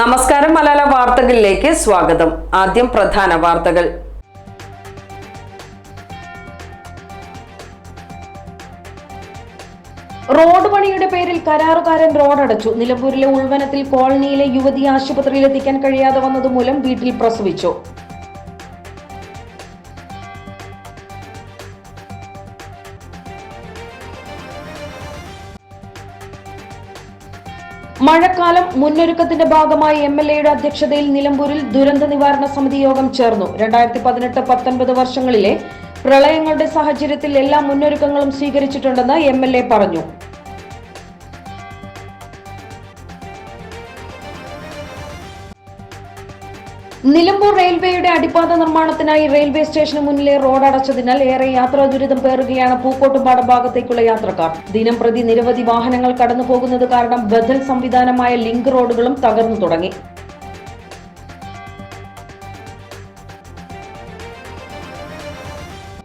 നമസ്കാരം മലയാള വാർത്തകളിലേക്ക് സ്വാഗതം. ആദ്യം പ്രധാന വാർത്തകൾ. റോഡ് പണിയുടെ പേരിൽ കരാറുകാരൻ റോഡടച്ചു. നിലമ്പൂരിലെ ഉൾവനത്തിൽ കോളനിയിലെ യുവതി ആശുപത്രിയിൽ എത്തിക്കാൻ കഴിയാതെ വന്നതുമൂലം വീട്ടിൽ പ്രസവിച്ചു. മഴക്കാലം മുന്നൊരുക്കത്തിന്റെ ഭാഗമായി എം എൽ എയുടെ അധ്യക്ഷതയിൽ നിലമ്പൂരിൽ ദുരന്ത നിവാരണ സമിതി യോഗം ചേർന്നു. രണ്ടായിരത്തി പതിനെട്ട് പത്തൊൻപത് വർഷങ്ങളിലെ പ്രളയങ്ങളുടെ സാഹചര്യത്തിൽ എല്ലാ മുന്നൊരുക്കങ്ങളും സ്വീകരിച്ചിട്ടുണ്ടെന്ന് എം പറഞ്ഞു. നിലമ്പൂർ റെയിൽവേയുടെ അടിപ്പാത നിർമ്മാണത്തിനായി റെയിൽവേ സ്റ്റേഷന് മുന്നിലെ റോഡ് അടച്ചതിനാൽ ഏറെ യാത്രാ ദുരിതം പേറുകയാണ് പൂക്കോട്ടുംപാടം ഭാഗത്തേക്കുള്ള യാത്രക്കാർ. ദിനം പ്രതി നിരവധി വാഹനങ്ങൾ കടന്നു പോകുന്നത് കാരണം ബദൽ സംവിധാനമായ ലിങ്ക് റോഡുകളും തകർന്നു തുടങ്ങി.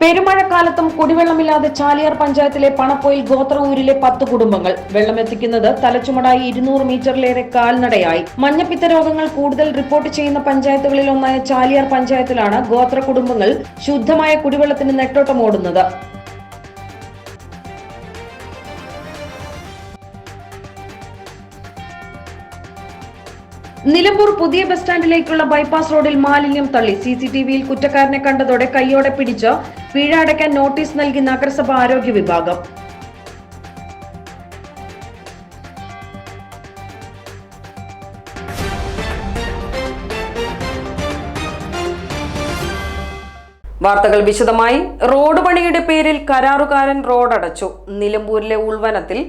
പെരുമഴക്കാലത്തും കുടിവെള്ളമില്ലാതെ ചാലിയാർ പഞ്ചായത്തിലെ പണപ്പൊയിൽ ഗോത്രവൂരിലെ പത്ത് കുടുംബങ്ങൾ. വെള്ളമെത്തിക്കുന്നത് തലച്ചുമടായി ഇരുന്നൂറ് മീറ്ററിലേറെ കാൽനടയായി. മഞ്ഞപ്പിത്ത രോഗങ്ങൾ കൂടുതൽ റിപ്പോർട്ട് ചെയ്യുന്ന പഞ്ചായത്തുകളിൽ ഒന്നായ ചാലിയാർ പഞ്ചായത്തിലാണ് ഗോത്ര കുടുംബങ്ങൾ ശുദ്ധമായ കുടിവെള്ളത്തിന് നെട്ടോട്ടമോടുന്നത്. നിലമ്പൂർ പുതിയ ബസ് സ്റ്റാൻഡിലേക്കുള്ള ബൈപ്പാസ് റോഡിൽ മാലിന്യം തള്ളി. സി സി ടി വിയിൽ കുറ്റക്കാരനെ കണ്ടതോടെ കൈയോടെ പിടിച്ച് പിഴ അടയ്ക്കാൻ നോട്ടീസ് നൽകി നഗരസഭ ആരോഗ്യ വിഭാഗം. വാർത്തകൾ വിശദമായി. റോഡ് പണിയുടെ പേരിൽ കരാറുകാരൻ റോഡടച്ചു. നിലമ്പൂരിലെ ഉൾവനത്തിൽ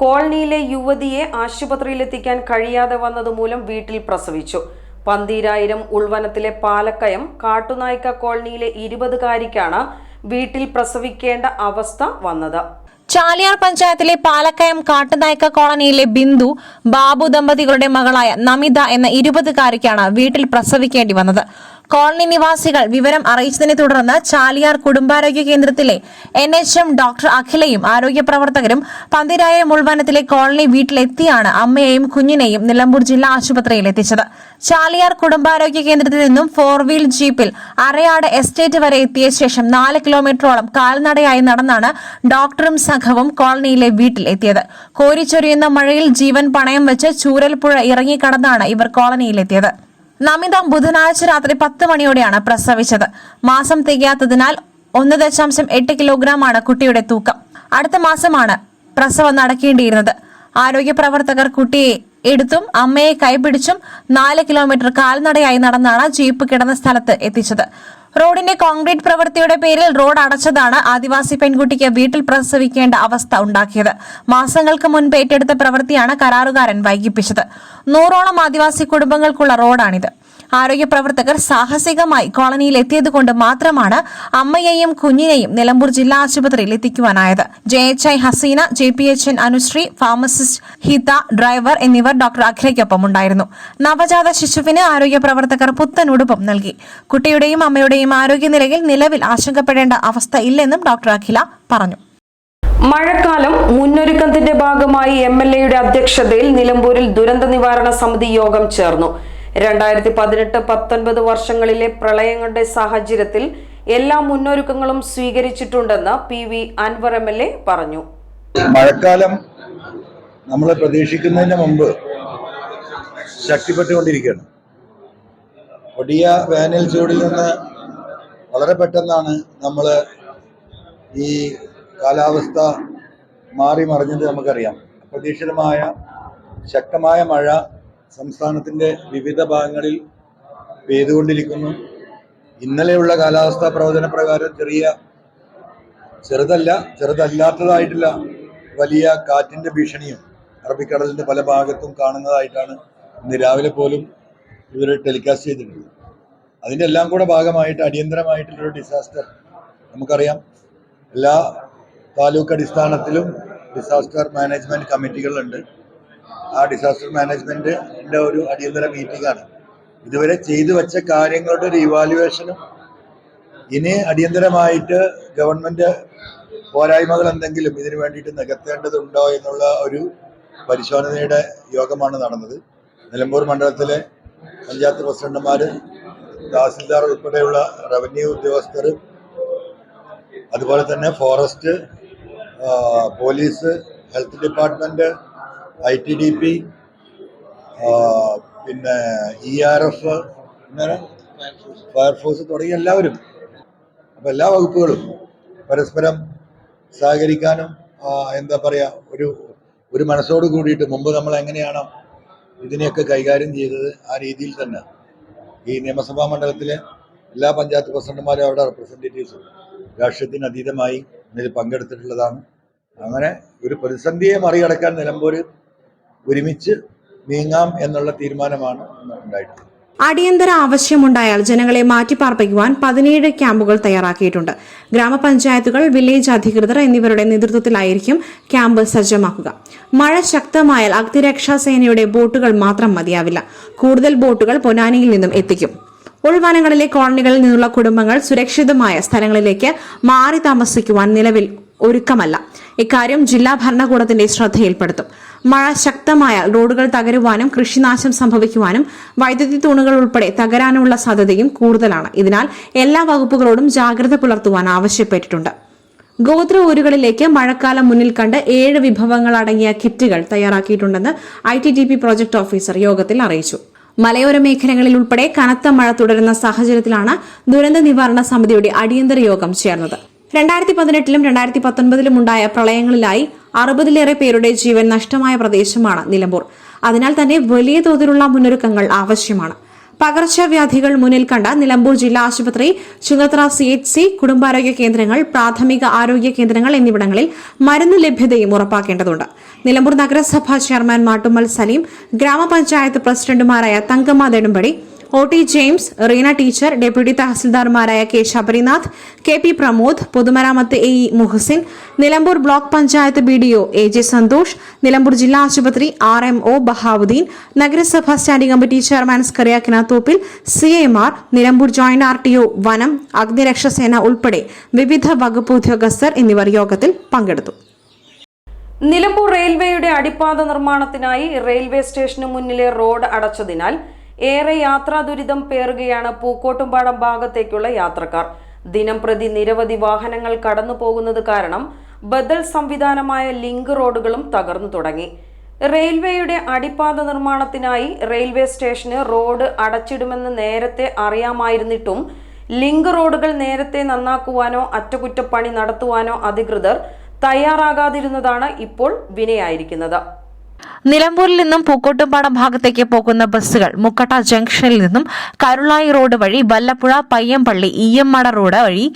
കോളനിയിലെ യുവതിയെ ആശുപത്രിയിലെത്തിക്കാൻ കഴിയാതെ വന്നതുമൂലം വീട്ടിൽ പ്രസവിച്ചു. പന്തീരായിരം ഉൾവനത്തിലെ പാലക്കയം കാട്ടുനായ്ക്ക കോളനിയിലെ ഇരുപതുകാരിക്കാണ് വീട്ടിൽ പ്രസവിക്കേണ്ട അവസ്ഥ വന്നത്. ചാലിയാർ പഞ്ചായത്തിലെ പാലക്കയം കാട്ടുനായ്ക്ക കോളനിയിലെ ബിന്ദു ബാബു ദമ്പതികളുടെ മകളായ നമിത എന്ന ഇരുപതുകാരിക്കാണ് വീട്ടിൽ പ്രസവിക്കേണ്ടി വന്നത്. കോളനി നിവാസികൾ വിവരം അറിയിച്ചതിനെ തുടർന്ന് ചാലിയാർ കുടുംബാരോഗ്യ കേന്ദ്രത്തിലെ എൻ എച്ച് എം ഡോക്ടർ അഖിലയും ആരോഗ്യ പ്രവർത്തകരും പന്തിരായ മുൾവനത്തിലെ കോളനി വീട്ടിലെത്തിയാണ് അമ്മയെയും കുഞ്ഞിനെയും നിലമ്പൂർ ജില്ലാ ആശുപത്രിയിൽ എത്തിച്ചത്. ചാലിയാർ കുടുംബാരോഗ്യ കേന്ദ്രത്തിൽ നിന്നും ഫോർ വീൽ ജീപ്പിൽ അരയാട് എസ്റ്റേറ്റ് വരെ എത്തിയ ശേഷം നാല് കിലോമീറ്ററോളം കാൽനടയായി നടന്നാണ് ഡോക്ടറും സംഘവും കോളനിയിലെ വീട്ടിൽ എത്തിയത്. കോരിച്ചൊരിയുന്ന മഴയിൽ ജീവൻ പണയം വെച്ച് ചൂരൽപ്പുഴ ഇറങ്ങിക്കടന്നാണ് ഇവർ കോളനിയിലെത്തിയത്. നമിത ബുധനാഴ്ച രാത്രി പത്ത് മണിയോടെയാണ് പ്രസവിച്ചത്. മാസം തികയാത്തതിനാൽ ഒന്ന് ദശാംശം എട്ട് കിലോഗ്രാമാണ് കുട്ടിയുടെ തൂക്കം. അടുത്ത മാസമാണ് പ്രസവം നടക്കേണ്ടിയിരുന്നത്. ആരോഗ്യ പ്രവർത്തകർ കുട്ടിയെ എടുത്തും അമ്മയെ കൈപിടിച്ചും നാല് കിലോമീറ്റർ കാൽനടയായി നടന്നാണ് ജീപ്പ് കിടന്ന സ്ഥലത്ത് എത്തിച്ചത്. റോഡിന്റെ കോൺക്രീറ്റ് പ്രവൃത്തിയുടെ പേരിൽ റോഡ് അടച്ചതാണ് ആദിവാസി പെൺകുട്ടിക്ക് വീട്ടിൽ പ്രസവിക്കേണ്ട അവസ്ഥ ഉണ്ടാക്കിയത്. മാസങ്ങൾക്ക് മുൻപ് ഏറ്റെടുത്ത പ്രവൃത്തിയാണ് കരാറുകാരൻ വൈകിപ്പിച്ചത്. നൂറോളം ആദിവാസി കുടുംബങ്ങൾക്കുള്ള റോഡാണിത്. ആരോഗ്യ പ്രവർത്തകർ സാഹസികമായി കോളനിയിൽ എത്തിയതുകൊണ്ട് മാത്രമാണ് അമ്മയെയും കുഞ്ഞിനെയും നിലമ്പൂർ ജില്ലാ ആശുപത്രിയിൽ എത്തിക്കുവാനായത്. J H I Haseena J P H N Anusree pharmacist Hitha driver എന്നിവർ ഡോക്ടർ അഖിലയ്ക്കൊപ്പം ഉണ്ടായിരുന്നു നവജാത ശിശുവിന് ആരോഗ്യ പ്രവർത്തകർ പുത്തൻ ഉടുപ്പും നൽകി. കുട്ടിയുടെയും അമ്മയുടെയും ആരോഗ്യനിലയിൽ നിലവിൽ ആശങ്കപ്പെടേണ്ട അവസ്ഥ ഇല്ലെന്നും ഡോക്ടർ അഖില പറഞ്ഞു. മഴക്കാലം മുന്നൊരുക്കത്തിന്റെ ഭാഗമായി എം എൽ എയുടെ അധ്യക്ഷതയിൽ നിലമ്പൂരിൽ ദുരന്ത നിവാരണ സമിതി യോഗം ചേർന്നു. രണ്ടായിരത്തി പതിനെട്ട് പത്തൊൻപത് വർഷങ്ങളിലെ പ്രളയങ്ങളുടെ സാഹചര്യത്തിൽ എല്ലാ മുന്നൊരുക്കങ്ങളും സ്വീകരിച്ചിട്ടുണ്ടെന്ന് P V Anvar M L A പറഞ്ഞു. മഴക്കാലം നമ്മൾ പ്രതീക്ഷിക്കുന്നതിന് മുമ്പ് ശക്തിപ്പെട്ടുകൊണ്ടിരിക്കുകയാണ്. ഒടിയ വേനൽ ചൂടിൽ നിന്ന് വളരെ പെട്ടെന്നാണ് നമ്മൾ ഈ കാലാവസ്ഥ മാറി മറിഞ്ഞത് നമുക്കറിയാം. അപ്രതീക്ഷിതമായ ശക്തമായ മഴ സംസ്ഥാനത്തിന്റെ വിവിധ ഭാഗങ്ങളിൽ പെയ്തുകൊണ്ടിരിക്കുന്നു. ഇന്നലെയുള്ള കാലാവസ്ഥാ പ്രവചന പ്രകാരം ചെറിയ ചെറുതല്ല ചെറുതല്ലാത്തതായിട്ടുള്ള വലിയ കാറ്റിന്റെ ഭീഷണിയും അറബിക്കടലിന്റെ പല ഭാഗത്തും കാണുന്നതായിട്ടാണ് ഇന്ന് രാവിലെ പോലും ഇവർ ടെലികാസ്റ്റ് ചെയ്തിട്ടുള്ളത്. അതിന്റെ എല്ലാം കൂടെ ഭാഗമായിട്ട് അടിയന്തരമായിട്ടുള്ളൊരു ഡിസാസ്റ്റർ നമുക്കറിയാം. എല്ലാ താലൂക്ക് അടിസ്ഥാനത്തിലും ഡിസാസ്റ്റർ മാനേജ്മെന്റ് കമ്മിറ്റികളുണ്ട്. ആ ഡിസാസ്റ്റർ മാനേജ്മെന്റിന്റെ ഒരു അടിയന്തര മീറ്റിംഗാണ് ഇതുവരെ ചെയ്തു വെച്ച കാര്യങ്ങളുടെ ഒരു ഇവാലുവേഷനും ഇനി അടിയന്തരമായിട്ട് ഗവൺമെന്റ് പോരായ്മകൾ എന്തെങ്കിലും ഇതിനു വേണ്ടിയിട്ട് നികത്തേണ്ടതുണ്ടോ എന്നുള്ള ഒരു പരിശോധനയുടെ യോഗമാണ് നടന്നത്. നിലമ്പൂർ മണ്ഡലത്തിലെ പഞ്ചായത്ത് പ്രസിഡന്റുമാർ തഹസിൽദാർ ഉൾപ്പെടെയുള്ള റവന്യൂ ഉദ്യോഗസ്ഥർ അതുപോലെ തന്നെ forest police health department I T D P പിന്നെ ഇ ആർ എഫ് അങ്ങനെ ഫയർഫോഴ്സ് തുടങ്ങിയ എല്ലാവരും. അപ്പോൾ എല്ലാ വകുപ്പുകളും പരസ്പരം സഹകരിക്കാനും എന്താ പറയുക ഒരു ഒരു മനസ്സോട് കൂടിയിട്ട് മുമ്പ് നമ്മൾ എങ്ങനെയാണോ ഇതിനെയൊക്കെ കൈകാര്യം ചെയ്തത് ആ രീതിയിൽ തന്നെ. ഈ നിയമസഭാ മണ്ഡലത്തിലെ എല്ലാ പഞ്ചായത്ത് പ്രസിഡന്റുമാരും അവരുടെ റെപ്രസെന്റേറ്റീവ്സും രാഷ്ട്രീയത്തിന് അതീതമായി ഇതിൽ പങ്കെടുത്തിട്ടുള്ളതാണ്. അങ്ങനെ ഒരു പ്രതിസന്ധിയെ മറികടക്കാൻ നിലമ്പൂർ ഒരുമിച്ച് നീങ്ങാം എന്നുള്ള തീരുമാനമാണ് ഉണ്ടായിട്ടുള്ളത്. അടിയന്തര ആവശ്യമുണ്ടായാൽ ജനങ്ങളെ മാറ്റിപ്പാർപ്പിക്കുവാൻ പതിനേഴ് ക്യാമ്പുകൾ തയ്യാറാക്കിയിട്ടുണ്ട്. ഗ്രാമപഞ്ചായത്തുകൾ വില്ലേജ് അധികൃതർ എന്നിവരുടെ നേതൃത്വത്തിലായിരിക്കും ക്യാമ്പ് സജ്ജമാക്കുക. മഴ ശക്തമായാൽ അഗ്നിരക്ഷാ സേനയുടെ ബോട്ടുകൾ മാത്രം മതിയാവില്ല. കൂടുതൽ ബോട്ടുകൾ പൊനാനിയിൽ നിന്നും എത്തിക്കും. ഉൾവനങ്ങളിലെ കോളനികളിൽ നിന്നുള്ള കുടുംബങ്ങൾ സുരക്ഷിതമായ സ്ഥലങ്ങളിലേക്ക് മാറി താമസിക്കുവാൻ നിലവിൽ ഒരുക്കമല്ല. ഇക്കാര്യം ജില്ലാ ഭരണകൂടത്തിന്റെ ശ്രദ്ധയിൽപ്പെടുത്തും. മഴ ശക്തമായാൽ റോഡുകൾ തകരുവാനും കൃഷിനാശം സംഭവിക്കുവാനും വൈദ്യുതി തൂണുകൾ ഉൾപ്പെടെ തകരാനുള്ള സാധ്യതയും കൂടുതലാണ്. ഇതിനാൽ എല്ലാ വകുപ്പുകളോടും ജാഗ്രത പുലർത്തുവാൻ ആവശ്യപ്പെട്ടിട്ടുണ്ട്. ഗോത്ര ഊരുകളിലേക്ക് മഴക്കാലം മുന്നിൽ കണ്ട് ഏഴ് വിഭവങ്ങൾ അടങ്ങിയ കിറ്റുകൾ തയ്യാറാക്കിയിട്ടുണ്ടെന്ന് I T D P project officer യോഗത്തിൽ അറിയിച്ചു. മലയോര മേഖലകളിൽ ഉൾപ്പെടെ കനത്ത മഴ തുടരുന്ന സാഹചര്യത്തിലാണ് ദുരന്ത നിവാരണ സമിതിയുടെ അടിയന്തര യോഗം ചേർന്നത്. രണ്ടായിരത്തി പതിനെട്ടിലും രണ്ടായിരത്തി പത്തൊൻപതിലും ഉണ്ടായ പ്രളയങ്ങളിലായി അറുപതിലേറെ പേരുടെ ജീവൻ നഷ്ടമായ പ്രദേശമാണ് നിലമ്പൂർ. അതിനാൽ തന്നെ വലിയ തോതിലുള്ള മുന്നൊരുക്കങ്ങൾ ആവശ്യമാണ്. പകർച്ചവ്യാധികൾ മുന്നിൽ കണ്ട നിലമ്പൂർ ജില്ലാ ആശുപത്രി ചുങ്ങത്ര സി എച്ച് സി കുടുംബാരോഗ്യ കേന്ദ്രങ്ങൾ പ്രാഥമിക ആരോഗ്യ കേന്ദ്രങ്ങൾ എന്നിവിടങ്ങളിൽ മരുന്ന് ലഭ്യതയും ഉറപ്പാക്കേണ്ടതുണ്ട്. നിലമ്പൂർ നഗരസഭാ ചെയർമാൻ മാട്ടുമ്മൽ സലീം ഗ്രാമപഞ്ചായത്ത് പ്രസിഡന്റുമാരായ Thankamma Nedumpadi O T James Reena teacher deputy തഹസിൽദാർമാരായ K Sabarinath K P Pramod പൊതുമരാമത്ത് A E Muhsin Nilambur block panchayat B D O A J Santhosh Nilambur ജില്ലാ ആശുപത്രി ആർ എം ഒ ബഹാവുദ്ദീൻ നഗരസഭാ standing committee chairman Scaria Kinathoppil C M R Nilambur joint R T O വനം അഗ്നിരക്ഷാസേന ഉൾപ്പെടെ വിവിധ വകുപ്പ് ഉദ്യോഗസ്ഥർ എന്നിവർ യോഗത്തിൽ പങ്കെടുത്തു. നിലമ്പൂർ റെയിൽവേയുടെ അടിപ്പാത നിർമ്മാണത്തിനായി റെയിൽവേ സ്റ്റേഷന് മുന്നിലെ റോഡ് അടച്ചതിനാൽ ഏറെ യാത്രാ ദുരിതം പേറുകയാണ് പൂക്കോട്ടുംപാടം ഭാഗത്തേക്കുള്ള യാത്രക്കാർ. ദിനം പ്രതി നിരവധി വാഹനങ്ങൾ കടന്നു പോകുന്നത് കാരണം ബദൽ സംവിധാനമായ ലിങ്ക് റോഡുകളും തകർന്നു തുടങ്ങി. റെയിൽവേയുടെ അടിപ്പാത നിർമ്മാണത്തിനായി റെയിൽവേ സ്റ്റേഷന് റോഡ് അടച്ചിടുമെന്ന് നേരത്തെ അറിയാമായിരുന്നിട്ടും ലിങ്ക് റോഡുകൾ നേരത്തെ നന്നാക്കുവാനോ അറ്റകുറ്റപ്പണി നടത്തുവാനോ അധികൃതർ തയ്യാറാകാതിരുന്നതാണ് ഇപ്പോൾ വിനയായിരിക്കുന്നത്. നിലമ്പൂരിൽ നിന്നും പൂക്കോട്ടുംപാടം ഭാഗത്തേക്ക് പോകുന്ന ബസ്സുകൾ മുക്കട്ട ജംഗ്ഷനിൽ നിന്നും കരുളായി റോഡ് വഴി വല്ലപ്പുഴ പയ്യമ്പള്ളി ഈയമ്മട റോഡ് വഴി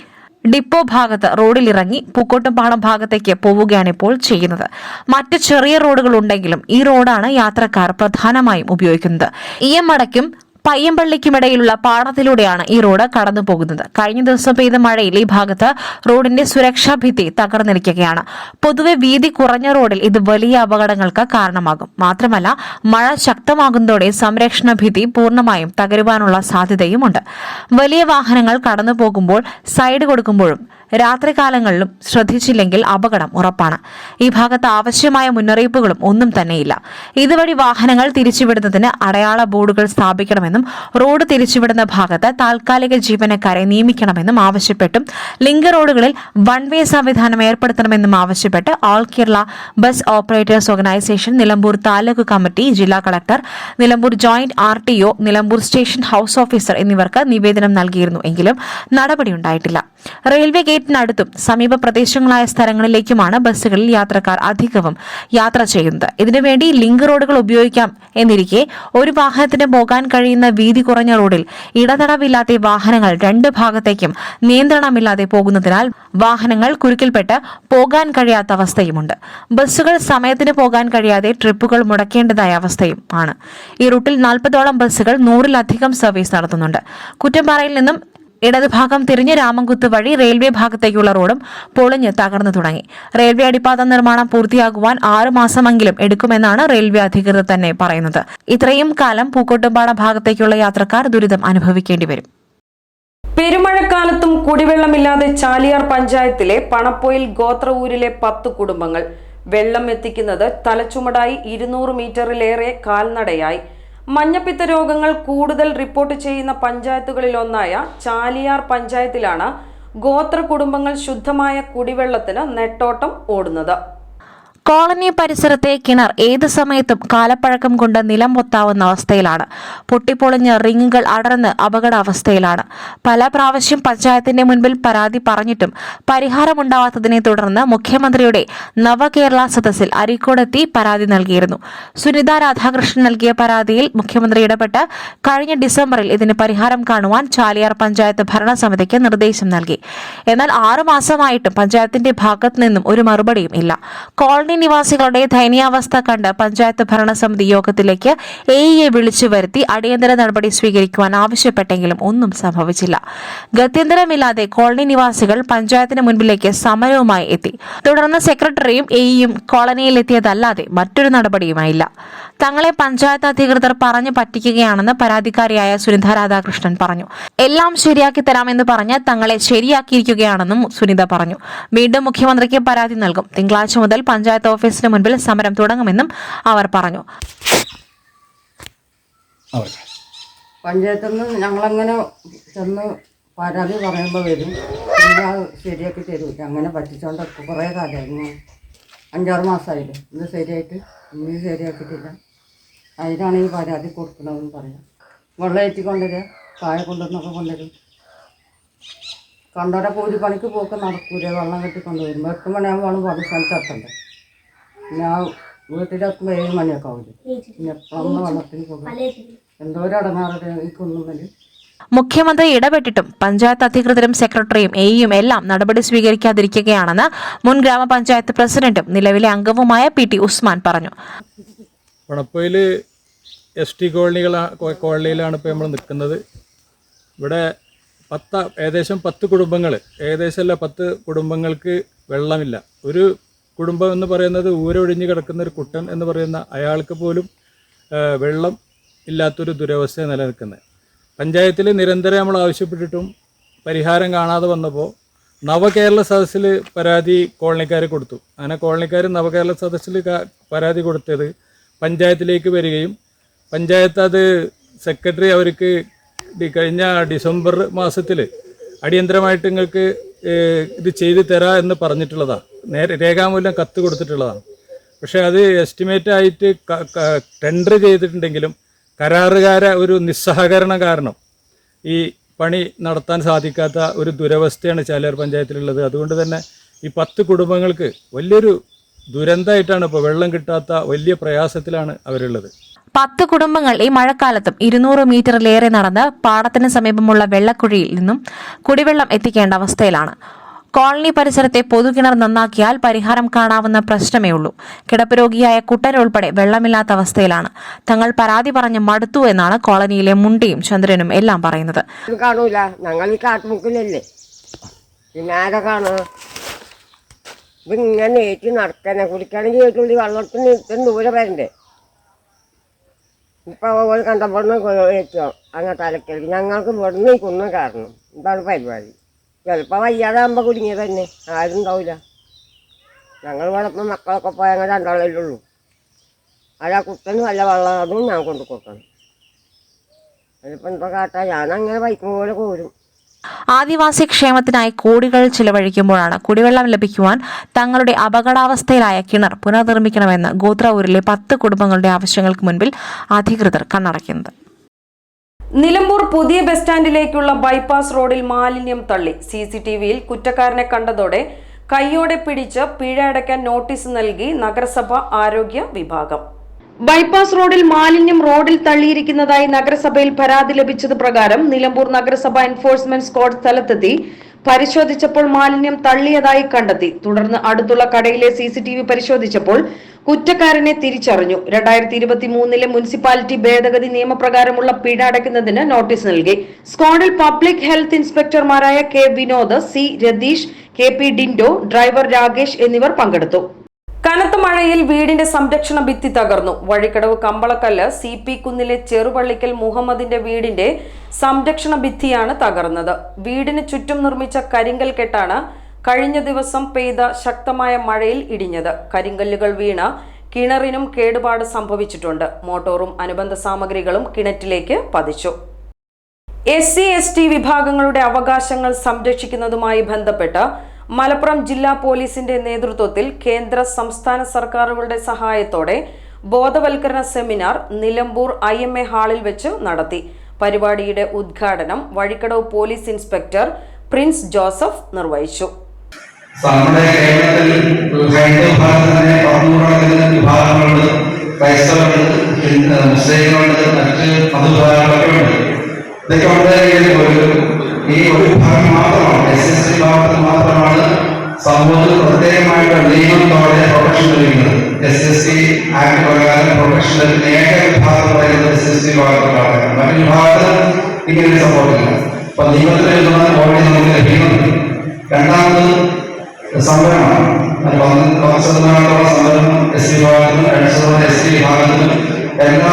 ഡിപ്പോ ഭാഗത്ത് റോഡിലിറങ്ങി പൂക്കോട്ടുംപാടം ഭാഗത്തേക്ക് പോവുകയാണ് ഇപ്പോൾ ചെയ്യുന്നത്. മറ്റ് ചെറിയ റോഡുകൾ ഉണ്ടെങ്കിലും ഈ റോഡാണ് യാത്രക്കാർ പ്രധാനമായും ഉപയോഗിക്കുന്നത്. ഈയമ്മടയ്ക്കും പയ്യമ്പള്ളിക്കുമിടയിലുള്ള പാടത്തിലൂടെയാണ് ഈ റോഡ് കടന്നു പോകുന്നത് കഴിഞ്ഞ ദിവസം പെയ്ത മഴയിൽ ഈ ഭാഗത്ത് റോഡിന്റെ സുരക്ഷാ ഭിത്തി തകർന്നിരിക്കുകയാണ്. പൊതുവെ വീതി കുറഞ്ഞ റോഡിൽ ഇത് വലിയ അപകടങ്ങൾക്ക് കാരണമാകും. മാത്രമല്ല മഴ ശക്തമാകുന്നതോടെ സംരക്ഷണ ഭിത്തി പൂർണമായും തകരുവാനുള്ള സാധ്യതയുമുണ്ട്. വലിയ വാഹനങ്ങൾ കടന്നു പോകുമ്പോൾ സൈഡ് കൊടുക്കുമ്പോഴും രാത്രികാലങ്ങളിലും ശ്രദ്ധിച്ചില്ലെങ്കിൽ അപകടം ഉറപ്പാണ്. ഈ ഭാഗത്ത് ആവശ്യമായ മുന്നറിയിപ്പുകളും ഒന്നും തന്നെയില്ല. ഇതുവഴി വാഹനങ്ങൾ തിരിച്ചുവിടുന്നതിന് അടയാള ബോർഡുകൾ സ്ഥാപിക്കണമെന്നും റോഡ് തിരിച്ചുവിടുന്ന ഭാഗത്ത് താൽക്കാലിക ജീവനക്കാരെ നിയമിക്കണമെന്നും ആവശ്യപ്പെട്ടും ലിങ്ക് റോഡുകളിൽ വൺ വേ സംവിധാനം ഏർപ്പെടുത്തണമെന്നും ആവശ്യപ്പെട്ട് all Kerala bus operators organisation Nilambur taluk committee ജില്ലാ collector Nilambur joint R T O Nilambur station house officer എന്നിവർക്ക് നിവേദനം നൽകിയിരുന്നു എങ്കിലും നടപടിയുണ്ടായിട്ടില്ല. റെയിൽവേ ഗേറ്റിനടുത്തും സമീപ പ്രദേശങ്ങളായ സ്ഥലങ്ങളിലേക്കുമാണ് ബസ്സുകളിൽ യാത്രക്കാർ അധികവും യാത്ര ചെയ്യുന്നത്. ഇതിനുവേണ്ടി ലിങ്ക് റോഡുകൾ ഉപയോഗിക്കാം എന്നിരിക്കെ ഒരു വാഹനത്തിന് പോകാൻ കഴിയുന്ന വീതി കുറഞ്ഞ റോഡിൽ ഇടതടവില്ലാത്ത വാഹനങ്ങൾ രണ്ട് ഭാഗത്തേക്കും നിയന്ത്രണമില്ലാതെ പോകുന്നതിനാൽ വാഹനങ്ങൾ കുരുക്കിൽപ്പെട്ട് പോകാൻ കഴിയാത്ത അവസ്ഥയുമുണ്ട്. ബസ്സുകൾ സമയത്തിന് പോകാൻ കഴിയാതെ ട്രിപ്പുകൾ മുടക്കേണ്ടതായ അവസ്ഥയും ആണ്. ഈ റൂട്ടിൽ നാൽപ്പതോളം ബസ്സുകൾ നൂറിലധികം സർവീസ് നടത്തുന്നുണ്ട്. കുറ്റമ്പാറയിൽ നിന്നും ഇടതുഭാഗം തിരിഞ്ഞ് രാമൻകുത്ത് വഴി റെയിൽവേ ഭാഗത്തേക്കുള്ള റോഡും പൊളിഞ്ഞ് തകർന്നു തുടങ്ങി. റെയിൽവേ അടിപ്പാത നിർമ്മാണം പൂർത്തിയാകുവാൻ ആറ് മാസമെങ്കിലും എടുക്കുമെന്നാണ് റെയിൽവേ അധികൃതർ തന്നെ പറയുന്നത്. ഇത്രയും കാലം പൂക്കോട്ടുംപാട ഭാഗത്തേക്കുള്ള യാത്രക്കാർ ദുരിതം അനുഭവിക്കേണ്ടി വരും. പെരുമഴക്കാലത്തും കുടിവെള്ളമില്ലാതെ ചാലിയാർ പഞ്ചായത്തിലെ പണപ്പൊയിൽ ഗോത്ര ഊരിലെ പത്ത് കുടുംബങ്ങൾ വെള്ളം എത്തിക്കുന്നത് തലച്ചുമടായി ഇരുന്നൂറ് മീറ്ററിലേറെ കാൽനടയായി. മഞ്ഞപ്പിത്ത രോഗങ്ങൾ കൂടുതൽ റിപ്പോർട്ട് ചെയ്യുന്ന പഞ്ചായത്തുകളിലൊന്നായ ചാലിയാർ പഞ്ചായത്തിലാണ് ഗോത്ര കുടുംബങ്ങൾ ശുദ്ധമായ കുടിവെള്ളത്തിന് നെട്ടോട്ടം ഓടുന്നത്. കോളനി പരിസരത്തെ കിണർ ഏത് സമയത്തും കാലപ്പഴക്കം കൊണ്ട് നിലം പൊത്താവുന്ന അവസ്ഥയിലാണ്. പൊട്ടിപ്പൊളിഞ്ഞ് റിങ്ങുകൾ അടർന്ന് അപകടാവസ്ഥയിലാണ്. പല പ്രാവശ്യം പഞ്ചായത്തിന്റെ മുൻപിൽ പരാതി പറഞ്ഞിട്ടും പരിഹാരമുണ്ടാവാത്തതിനെ തുടർന്ന് മുഖ്യമന്ത്രിയുടെ നവകേരള സദസ്സിൽ അരീക്കോടെത്തി പരാതി നൽകിയിരുന്നു. സുനിത രാധാകൃഷ്ണൻ നൽകിയ പരാതിയിൽ മുഖ്യമന്ത്രി ഇടപെട്ട് കഴിഞ്ഞ ഡിസംബറിൽ ഇതിന് പരിഹാരം കാണുവാൻ ചാലിയാർ പഞ്ചായത്ത് ഭരണസമിതിക്ക് നിർദ്ദേശം നൽകി. എന്നാൽ ആറുമാസമായിട്ടും പഞ്ചായത്തിന്റെ ഭാഗത്തു നിന്നും ഒരു മറുപടിയും ഇല്ല. കോളനി നിവാസികളുടെ ദയനീയാവസ്ഥ കണ്ട് പഞ്ചായത്ത് ഭരണസമിതി യോഗത്തിലേക്ക് എ ഇയെ വിളിച്ചു വരുത്തി അടിയന്തര നടപടി സ്വീകരിക്കുവാൻ ആവശ്യപ്പെട്ടെങ്കിലും ഒന്നും സംഭവിച്ചില്ല. ഗത്യന്തരമില്ലാതെ കോളനി നിവാസികൾ പഞ്ചായത്തിന് മുൻപിലേക്ക് സമരവുമായി എത്തി. തുടർന്ന് സെക്രട്ടറിയും എയും കോളനിയിലെത്തിയതല്ലാതെ മറ്റൊരു നടപടിയുമായില്ല. തങ്ങളെ പഞ്ചായത്ത് അധികൃതർ പറഞ്ഞു പറ്റിക്കുകയാണെന്ന് പരാതിക്കാരിയായ സുനിത രാധാകൃഷ്ണൻ പറഞ്ഞു. എല്ലാം ശരിയാക്കി തരാമെന്ന് പറഞ്ഞ് തങ്ങളെ ശരിയാക്കിയിരിക്കുകയാണെന്നും സുനിത പറഞ്ഞു. വീണ്ടും മുഖ്യമന്ത്രിക്ക് പരാതി നൽകും. തിങ്കളാഴ്ച മുതൽ പഞ്ചായത്ത് ഓഫീസിന് മുൻപിൽ സമരം തുടങ്ങുമെന്നും അവർ പറഞ്ഞു. പഞ്ചായത്തിൽ നിന്ന് ഞങ്ങളങ്ങനെ ചെന്ന് പരാതി പറയുമ്പോൾ വരും. പിന്നെ അത് ശരിയാക്കി തരൂല അങ്ങനെ പറ്റിച്ചോണ്ട് കുറേ കാലമായിരുന്നു അഞ്ചാറ് മാസമായില്ലേ ഇത് ശരിയായിട്ട് ഇനി ശരിയാക്കിയിട്ടില്ല. അതിനാണ് ഈ പരാതി കൊടുക്കണമെന്ന് പറയാം. വെള്ളം ഏറ്റി കൊണ്ടുവരിക കായ കൊണ്ടുവന്നൊക്കെ കൊണ്ടുവരും. കണ്ടോടെ കൂലി പണിക്ക് പോക്ക് നടക്കൂല? വെള്ളം കെട്ടിക്കൊണ്ടുവരും എട്ട് മണിയാകുമ്പോൾ പണി സ്ഥലത്ത് എത്തണ്ടേ ആ വീട്ടിലെത്തുമ്പോൾ ഏഴ് മണിയൊക്കെ ആവില്ലേ പിന്നെ എപ്പോഴൊന്ന് വെള്ളത്തിന് പോകും. എന്തോരം അടങ്ങാറുടെ ഈ കുന്നുമ്മൽ. മുഖ്യമന്ത്രി ഇടപെട്ടിട്ടും പഞ്ചായത്ത് അധികൃതരും സെക്രട്ടറിയും എയും എല്ലാം നടപടി സ്വീകരിക്കാതിരിക്കുകയാണെന്ന് മുൻ ഗ്രാമപഞ്ചായത്ത് പ്രസിഡന്റും നിലവിലെ അംഗവുമായ പി ടി ഉസ്മാൻ പറഞ്ഞു. പണപ്പൊയിൽ എസ് ടി കോളനികൾ കോളനിയിലാണ് ഇപ്പോൾ നമ്മൾ നിൽക്കുന്നത്. ഇവിടെ പത്ത് ഏകദേശം പത്ത് കുടുംബങ്ങൾ ഏകദേശം അല്ല പത്ത് കുടുംബങ്ങൾക്ക് വെള്ളമില്ല. ഒരു കുടുംബം എന്ന് പറയുന്നത് ഊരൊഴിഞ്ഞ് കിടക്കുന്ന ഒരു കുട്ടൻ എന്ന് പറയുന്ന അയാൾക്ക് പോലും വെള്ളം ഇല്ലാത്തൊരു ദുരവസ്ഥ നിലനിൽക്കുന്നത്. പഞ്ചായത്തിൽ നിരന്തരം നമ്മൾ ആവശ്യപ്പെട്ടിട്ടും പരിഹാരം കാണാതെ വന്നപ്പോൾ നവകേരള സദസ്സിൽ പരാതി കോളനിക്കാർ കൊടുത്തു. അങ്ങനെ കോളനിക്കാർ നവകേരള സദസ്സിൽ പരാതി കൊടുത്തത് പഞ്ചായത്തിലേക്ക് വരികയും പഞ്ചായത്ത് അത് സെക്രട്ടറി അവർക്ക് കഴിഞ്ഞ ഡിസംബർ മാസത്തിൽ അടിയന്തരമായിട്ട് നിങ്ങൾക്ക് ഇത് ചെയ്തു തരാം എന്ന് പറഞ്ഞിട്ടുള്ളതാണ് നേരെ രേഖാമൂലം കത്ത് കൊടുത്തിട്ടുള്ളതാണ്. പക്ഷേ അത് എസ്റ്റിമേറ്റ് ആയിട്ട് ടെൻഡർ ചെയ്തിട്ടുണ്ടെങ്കിലും കരാറുകാര ഒരു നിസ്സഹകരണം കാരണം ഈ പണി നടത്താൻ സാധിക്കാത്ത ഒരു ദുരവസ്ഥയാണ് ചാലിയാർ പഞ്ചായത്തിലുള്ളത്. അതുകൊണ്ട് തന്നെ ഈ പത്ത് കുടുംബങ്ങൾക്ക് വലിയൊരു ദുരന്തമായിട്ടാണ് ഇപ്പോൾ വെള്ളം കിട്ടാത്ത വലിയ പ്രയാസത്തിലാണ് അവരുള്ളത്. പത്ത് കുടുംബങ്ങൾ ഈ മഴക്കാലത്തും ഇരുന്നൂറ് മീറ്ററിലേറെ നടന്ന് പാടത്തിന് സമീപമുള്ള വെള്ളക്കുഴിയിൽ നിന്നും കുടിവെള്ളം എത്തിക്കേണ്ട അവസ്ഥയിലാണ്. കോളനി പരിസരത്തെ പൊതുകിണർ നന്നാക്കിയാൽ പരിഹാരം കാണാവുന്ന പ്രശ്നമേ ഉള്ളൂ കിടപ്പ് രോഗിയായ കുട്ടൻ ഉൾപ്പെടെ വെള്ളമില്ലാത്ത അവസ്ഥയിലാണ്. തങ്ങൾ പരാതി പറഞ്ഞ് മടുത്തു എന്നാണ് കോളനിയിലെ മുണ്ടിയും ചന്ദ്രനും എല്ലാം പറയുന്നത്. കാണൂല. ഞങ്ങൾ ഏറ്റോ അങ്ങോട്ട് അലക്കലേക്ക് ഞങ്ങൾക്ക് ഇവിടുന്ന് കാരണം ഇതാണ് പരിപാടി. ചിലപ്പോൾ വയ്യാതാകുമ്പോൾ കുടുങ്ങിയത് തന്നെ ആരും ഉണ്ടാവില്ല ഞങ്ങൾ വളർത്തുന്ന മക്കളൊക്കെ പോയാൽ ഞങ്ങൾ രണ്ടാളല്ലേ ഉള്ളൂ. അത് ആ കുട്ടന് നല്ല വെള്ളം അതും ഞാൻ കൊണ്ട് കൊടുക്കണം. അതിപ്പോൾ എന്താ കാട്ടാ. ഞാനങ്ങനെ പോലെ ആദിവാസി ക്ഷേമത്തിനായി കോടികൾ ചിലവഴിക്കുമ്പോഴാണ് കുടിവെള്ളം ലഭിക്കുവാൻ തങ്ങളുടെ അപകടാവസ്ഥയിലായ കിണർ പുനർനിർമ്മിക്കണമെന്ന് ഗോത്രാവൂരിലെ പത്ത് കുടുംബങ്ങളുടെ ആവശ്യങ്ങൾക്ക് മുൻപിൽ അധികൃതർ കണ്ണടയ്ക്കുന്നത്. നിലമ്പൂർ പുതിയ ബസ് സ്റ്റാൻഡിലേക്കുള്ള ബൈപ്പാസ് റോഡിൽ മാലിന്യം തള്ളി. സി സി ടി വിയിൽ കുറ്റക്കാരനെ കണ്ടതോടെ കയ്യോടെ പിടിച്ച് പിഴ അടയ്ക്കാൻ നോട്ടീസ് നൽകി നഗരസഭ ആരോഗ്യ വിഭാഗം. ബൈപ്പാസ് റോഡിൽ മാലിന്യം റോഡിൽ തള്ളിയിരിക്കുന്നതായി നഗരസഭയിൽ പരാതി ലഭിച്ചത് പ്രകാരം നിലമ്പൂർ നഗരസഭ എൻഫോഴ്സ്മെന്റ് സ്ക്വാഡ് സ്ഥലത്തെത്തി. പരിശോധിച്ചപ്പോൾ മാലിന്യം തള്ളിയതായി കണ്ടെത്തി. തുടർന്ന് അടുത്തുള്ള കടയിലെ സി സി ടി വി പരിശോധിച്ചപ്പോൾ കുറ്റക്കാരനെ തിരിച്ചറിഞ്ഞു. രണ്ടായിരത്തി ഇരുപത്തി മൂന്നിലെ മുനിസിപ്പാലിറ്റി ഭേദഗതി നിയമപ്രകാരമുള്ള പിഴ അടയ്ക്കുന്നതിന് നോട്ടീസ് നൽകി. സ്ക്വാഡിൽ public health ഇൻസ്പെക്ടർമാരായ K Vinod C Ratheesh K P Dindo driver Rakesh എന്നിവർ പങ്കെടുത്തു. കനത്ത മഴയിൽ വീടിന്റെ സംരക്ഷണ ഭിത്തി തകർന്നു. വഴിക്കടവ് കമ്പളക്കല്ല് സി പി കുന്നിലെ ചെറുപള്ളിക്കൽ മുഹമ്മദിന്റെ വീടിന്റെ സംരക്ഷണ ഭിത്തിയാണ് തകർന്നത്. വീടിന് ചുറ്റും നിർമ്മിച്ച കരിങ്കൽ കെട്ടാണ് കഴിഞ്ഞ ദിവസം പെയ്ത ശക്തമായ മഴയിൽ ഇടിഞ്ഞത്. കരിങ്കല്ലുകൾ വീണ കിണറിനും കേടുപാട് സംഭവിച്ചിട്ടുണ്ട്. മോട്ടോറും അനുബന്ധ സാമഗ്രികളും കിണറ്റിലേക്ക് പതിച്ചു. എസ് സി എസ് ടി വിഭാഗങ്ങളുടെ അവകാശങ്ങൾ സംരക്ഷിക്കുന്നതുമായി ബന്ധപ്പെട്ട് മലപ്പുറം ജില്ലാ പോലീസിന്റെ നേതൃത്വത്തിൽ കേന്ദ്ര സംസ്ഥാന സർക്കാരുകളുടെ സഹായത്തോടെ ബോധവൽക്കരണ seminar Nilambur I M A ഹാളിൽ വെച്ച് നടത്തി. പരിപാടിയുടെ ഉദ്ഘാടനം Vazhikkadavu police inspector Prince Joseph നിർവഹിച്ചു. നമ്മുടെ കേരളത്തിൽ ഇതൊക്കെ വളരെ ഒരു ഈ ഒരു ഭാഗം മാത്രമാണ്. എസ് എസ് സി ഭാഗത്ത് മാത്രമാണ് സമൂഹത്തിൽ പ്രത്യേകമായിട്ട് നിയമത്തോടെ പ്രൊട്ടക്ഷൻ ലഭിക്കുന്നത് എസ് എസ് സി ആക്ട് പ്രകാരം പ്രൊട്ടക്ഷൻ ലഭിക്കുന്ന ഏക വിഭാഗം പറയുന്നത് എസ് എസ് സി വിഭാഗത്തിലാണ് മറ്റൊരു ഭാഗത്ത് ഇങ്ങനെ സംഭവമില്ല അപ്പൊ നിയമത്തിൽ എഴുതുന്ന ഓൾറെഡി നമുക്ക് ലഭിക്കുന്നുണ്ട്. രണ്ടാമത് സംവരണമാണ് പത്ത് ശതമാനത്തോളം സംവരണം. എസ് സി വിഭാഗത്തിലും രണ്ട് ശതമാനം എസ് സി വിഭാഗത്തിലും എല്ലാ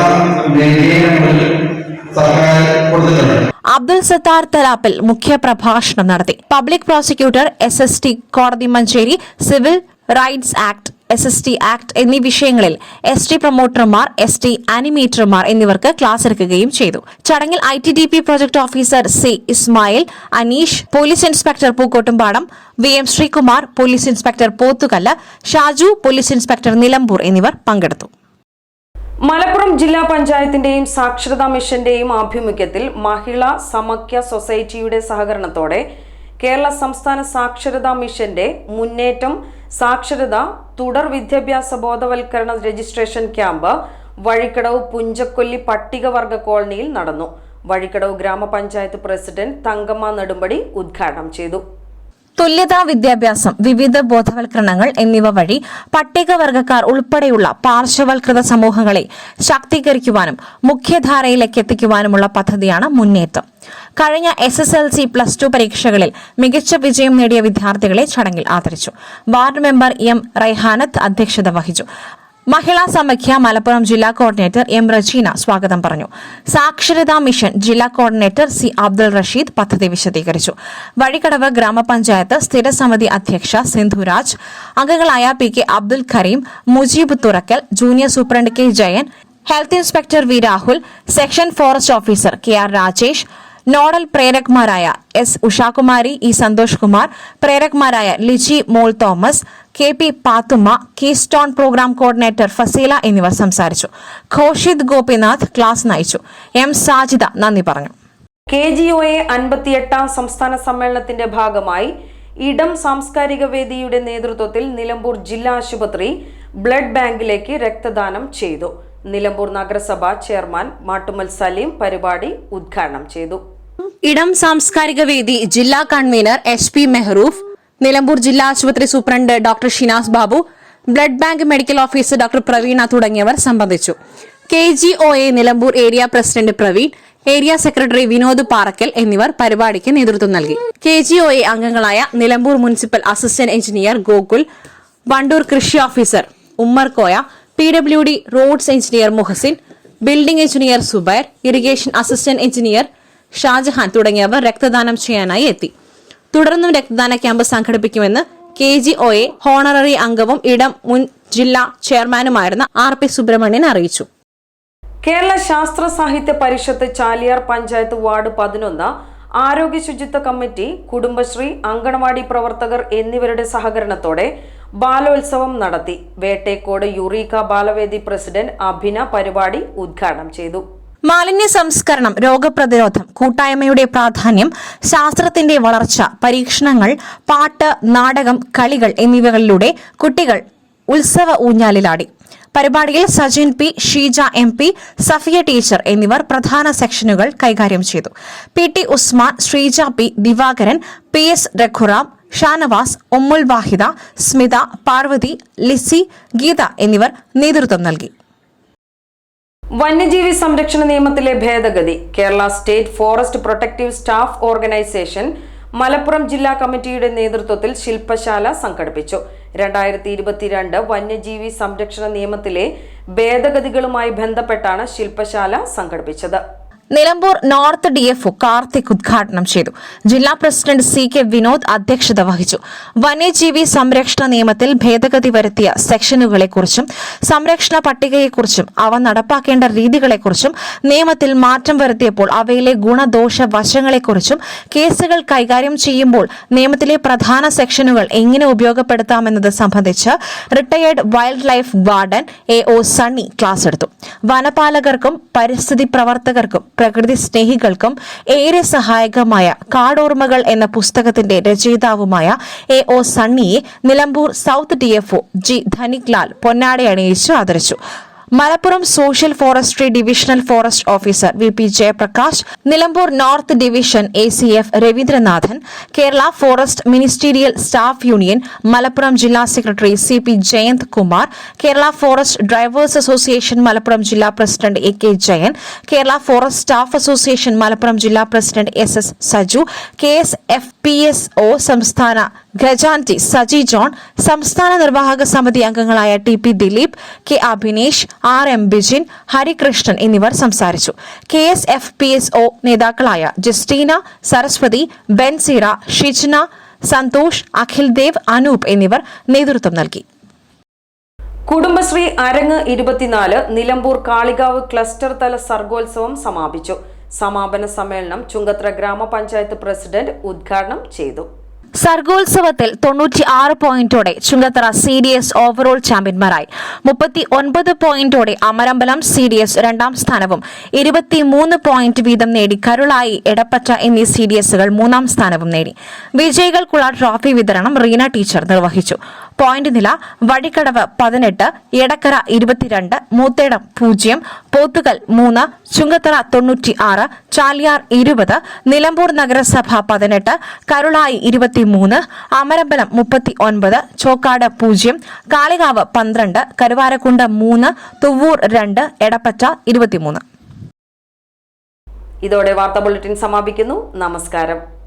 കൊടുത്തിട്ടുണ്ട് അബ്ദുൽ സത്താർ തലാപ്പിൽ മുഖ്യ പ്രഭാഷണം നടത്തി. Public prosecutor S S T കോടതി Manjeri civil rights act S S T act എന്നീ വിഷയങ്ങളിൽ എസ് ടി പ്രൊമോട്ടർമാർ എസ് ടി ആനിമേറ്റർമാർ എന്നിവർക്ക് ക്ലാസ് എടുക്കുകയും ചെയ്തു. ചടങ്ങിൽ I T D P project officer C Ismail Aneesh police inspector Pookkottumpadam V M Sreekumar police inspector Pothukallu Shaju police inspector Nilambur എന്നിവർ പങ്കെടുത്തു. മലപ്പുറം ജില്ലാ പഞ്ചായത്തിന്റെയും സാക്ഷരതാ മിഷന്റെയും ആഭിമുഖ്യത്തിൽ മഹിളാ സമക്യ സൊസൈറ്റിയുടെ സഹകരണത്തോടെ കേരള സംസ്ഥാന സാക്ഷരതാ മിഷന്റെ മുന്നേറ്റം സാക്ഷരത തുടർ വിദ്യാഭ്യാസ ബോധവൽക്കരണ രജിസ്ട്രേഷൻ ക്യാമ്പ് വഴിക്കടവ് പുഞ്ചക്കൊല്ലി പട്ടികവർഗ കോളനിയിൽ നടന്നു. വഴിക്കടവ് ഗ്രാമപഞ്ചായത്ത് പ്രസിഡന്റ് തങ്കമ്മ നെടുമ്പടി ഉദ്ഘാടനം ചെയ്തു. തുല്യതാ വിദ്യാഭ്യാസം വിവിധ ബോധവൽക്കരണങ്ങൾ എന്നിവ വഴി പട്ടികവർഗക്കാർ ഉൾപ്പെടെയുള്ള പാർശ്വവൽകൃത സമൂഹങ്ങളെ ശാക്തീകരിക്കുവാനും മുഖ്യധാരയിലേക്ക് എത്തിക്കുവാനുമുള്ള പദ്ധതിയാണ് മുന്നേറ്റം. കഴിഞ്ഞ S S L C plus two പരീക്ഷകളിൽ മികച്ച വിജയം നേടിയ വിദ്യാർത്ഥികളെ ചടങ്ങിൽ ആദരിച്ചു. വാർഡ് മെമ്പർ എം റൈഹാനത്ത് അധ്യക്ഷത വഹിച്ചു. മഹിളാ സമഖ്യ മലപ്പുറം ജില്ലാ കോർഡിനേറ്റർ എം റജീന സ്വാഗതം പറഞ്ഞു. സാക്ഷരതാ മിഷൻ ജില്ലാ കോർഡിനേറ്റർ സി അബ്ദുൾ റഷീദ് പദ്ധതി വിശദീകരിച്ചു. വഴിക്കടവ് ഗ്രാമപഞ്ചായത്ത് സ്ഥിരസമിതി അധ്യക്ഷ സിന്ധുരാജ് അംഗങ്ങളായ P K Abdul Kareem Mujeeb Thurakkal junior superintendent K Jayan health inspector V Rahul section forest officer K R Rajesh nodal പ്രേരക്മാരായ S Ushakumari E Santhosh Kumar പ്രേരക്മാരായ Liji Mol Thomas K P Pathumma keystone programme coordinator Fazeela എന്നിവർ സംസാരിച്ചു. Khoshid Gopinath class നയിച്ചു. M Sajida നന്ദി പറഞ്ഞു. K G O A അൻപത്തിയെട്ടാം സംസ്ഥാന സമ്മേളനത്തിന്റെ ഭാഗമായി ഇടം സാംസ്കാരിക വേദിയുടെ നേതൃത്വത്തിൽ നിലമ്പൂർ ജില്ലാ ആശുപത്രി ബ്ലഡ് ബാങ്കിലേക്ക് രക്തദാനം ചെയ്തു. നിലമ്പൂർ നഗരസഭ ചെയർമാൻ മാട്ടുമൽ സലീം പരിപാടി ഉദ്ഘാടനം ചെയ്തു. ഇടം സാംസ്കാരിക വേദി ജില്ലാ convener H P Mehroof Nilambur ജില്ലാ ആശുപത്രി superintendent doctor Shinas Babu blood bank medical officer doctor Praveena തുടങ്ങിയവർ സംബന്ധിച്ചു. K G O A Nilambur area president Praveen area secretary Vinod Parakkal എന്നിവർ പരിപാടിക്ക് നേതൃത്വം നൽകി. കെ ജി ഒ എ അംഗങ്ങളായ Nilambur municipal assistant engineer Gokul Wandoor കൃഷി officer Ummer Koya P W D roads engineer Muhasin building engineer Subair irrigation assistant engineer Shajahan തുടങ്ങിയവർ രക്തദാനം ചെയ്യാനായി എത്തി. തുടർന്നും രക്തദാന ക്യാമ്പ് സംഘടിപ്പിക്കുമെന്ന് K G O A honorary അംഗവും ഇടം മുൻ ജില്ലാ ചെയർമാനുമായിരുന്ന ആർ പി സുബ്രഹ്മണ്യൻ അറിയിച്ചു. കേരള ശാസ്ത്ര സാഹിത്യ പരിഷത്ത് ചാലിയാർ പഞ്ചായത്ത് വാർഡ് പതിനൊന്ന് ആരോഗ്യ ശുചിത്വ കമ്മിറ്റി കുടുംബശ്രീ അങ്കണവാടി പ്രവർത്തകർ എന്നിവരുടെ സഹകരണത്തോടെ ബാലോത്സവം നടത്തി. വേട്ടേക്കോട് യുറീക്ക ബാലവേദി പ്രസിഡന്റ് അഭിന പരിപാടി ഉദ്ഘാടനം ചെയ്തു. മാലിന്യ സംസ്കരണം രോഗപ്രതിരോധം കൂട്ടായ്മയുടെ പ്രാധാന്യം ശാസ്ത്രത്തിന്റെ വളർച്ച പരീക്ഷണങ്ങൾ പാട്ട് നാടകം കളികൾ എന്നിവകളിലൂടെ കുട്ടികൾ ഉത്സവ ഊഞ്ഞാലിലാടി. പരിപാടിയിൽ Sajin P Sheeja M P Safiya teacher എന്നിവർ പ്രധാന സെക്ഷനുകൾ കൈകാര്യം ചെയ്തു. P T Usman Sreeja P Divakaran P S Raghuram Shanavas Ummul Vahida Smitha Parvathi Lissy Geetha എന്നിവർ നേതൃത്വം നൽകി. വന്യജീവി സംരക്ഷണ നിയമത്തിലെ ഭേദഗതി. Kerala state forest protective staff organisation Malappuram ജില്ലാ കമ്മിറ്റിയുടെ നേതൃത്വത്തിൽ ശില്പശാല സംഘടിപ്പിച്ചു. രണ്ടായിരത്തി ഇരുപത്തിരണ്ട് വന്യജീവി സംരക്ഷണ നിയമത്തിലെ ഭേദഗതികളുമായി ബന്ധപ്പെട്ടാണ് ശില്പശാല സംഘടിപ്പിച്ചത്. Nilambur north D F Karthik ഉദ്ഘാടനം ചെയ്തു. ജില്ലാ പ്രസിഡന്റ് സി കെ വിനോദ് അധ്യക്ഷത വഹിച്ചു. വന്യജീവി സംരക്ഷണ നിയമത്തിൽ ഭേദഗതി വരുത്തിയ സെക്ഷനുകളെക്കുറിച്ചും സംരക്ഷണ പട്ടികയെക്കുറിച്ചും അവ നടപ്പാക്കേണ്ട രീതികളെക്കുറിച്ചും നിയമത്തിൽ മാറ്റം വരുത്തിയപ്പോൾ അവയിലെ ഗുണദോഷ വശങ്ങളെക്കുറിച്ചും കേസുകൾ കൈകാര്യം ചെയ്യുമ്പോൾ നിയമത്തിലെ പ്രധാന സെക്ഷനുകൾ എങ്ങനെ ഉപയോഗപ്പെടുത്താമെന്നത് സംബന്ധിച്ച് retired wildlife warden A O Sunny class എടുത്തു. വനപാലകർക്കും പരിസ്ഥിതി പ്രവർത്തകർക്കും പ്രകൃതി സ്നേഹികൾക്കും ഏറെ സഹായകമായ കാടോർമ്മകൾ എന്ന പുസ്തകത്തിന്റെ രചയിതാവുമായ A O സണ്ണിയെ Nilambur south DFO G Dhanik Lal Dhaniklal അണിയിച്ച് ആദരിച്ചു. Malappuram social forestry divisional forest officer V P Jayaprakash Nilambur north division A C F Raveendranathan Kerala forest ministerial staff union Malappuram ജില്ലാ secretary C P Jayanth Kumar Kerala forest drivers association Malappuram ജില്ലാ president A K Jayan Kerala forest staff association Malappuram ജില്ലാ president S S Saju K S F P S O സംസ്ഥാന ഖജാൻജി Saji John സംസ്ഥാന നിർവാഹക സമിതി അംഗങ്ങളായ T P Dileep K Abhinesh R M Bijin Harikrishnan എന്നിവർ സംസാരിച്ചു. K S F P S O നേതാക്കളായ ജസ്റ്റീന സരസ്വതി ബെൻസീറ ഷിജ്ന സന്തോഷ് അഖിൽ ദേവ് അനൂപ് എന്നിവർ നേതൃത്വം നൽകി. കുടുംബശ്രീ അരങ്ങ് ഇരുപത്തിനാല് നിലമ്പൂർ കാളികാവ് ക്ലസ്റ്റർ തല സർഗോത്സവം സമാപിച്ചു. സമാപന സമ്മേളനം ചുങ്കത്ര ഗ്രാമപഞ്ചായത്ത് പ്രസിഡന്റ് ഉദ്ഘാടനം ചെയ്തു. സർഗോത്സവത്തിൽ തൊണ്ണൂറ്റി ആറ് പോയിന്റോടെ Chunkathara C D S overall ചാമ്പ്യന്മാരായി. മുപ്പത്തി ഒൻപത് പോയിന്റോടെ അമരമ്പലം സി ഡി എസ് രണ്ടാം സ്ഥാനവും ഇരുപത്തിമൂന്ന് പോയിന്റ് വീതം നേടി കരുളായി എടപ്പറ്റ എന്നീ സി ഡി എസുകൾ മൂന്നാം സ്ഥാനവും നേടി. വിജയികൾക്കുള്ള ട്രോഫി വിതരണം റീന ടീച്ചർ നിർവഹിച്ചു. പോയിന്റ് നില വഴിക്കടവ് പതിനെട്ട് എടക്കര ഇരുപത്തിരണ്ട് മൂത്തേടം പൂജ്യം പോത്തുകൽ മൂന്ന് ചുങ്കത്തറ തൊണ്ണൂറ്റി ആറ് ചാലിയാർ ഇരുപത് നിലമ്പൂർ നഗരസഭ പതിനെട്ട് കരുളായി ഇരുപത്തിമൂന്ന് അമരമ്പലം മുപ്പത്തി ഒൻപത് ചോക്കാട് പൂജ്യം കാളികാവ് പന്ത്രണ്ട് കരുവാരക്കുണ്ട് മൂന്ന് തുവ്വൂർ രണ്ട് എടപ്പറ്റ ഇരുപത്തിമൂന്ന്. ഇതോടെ വാർത്താ ബുള്ളറ്റിൻ സമാപിക്കുന്നു. നമസ്കാരം.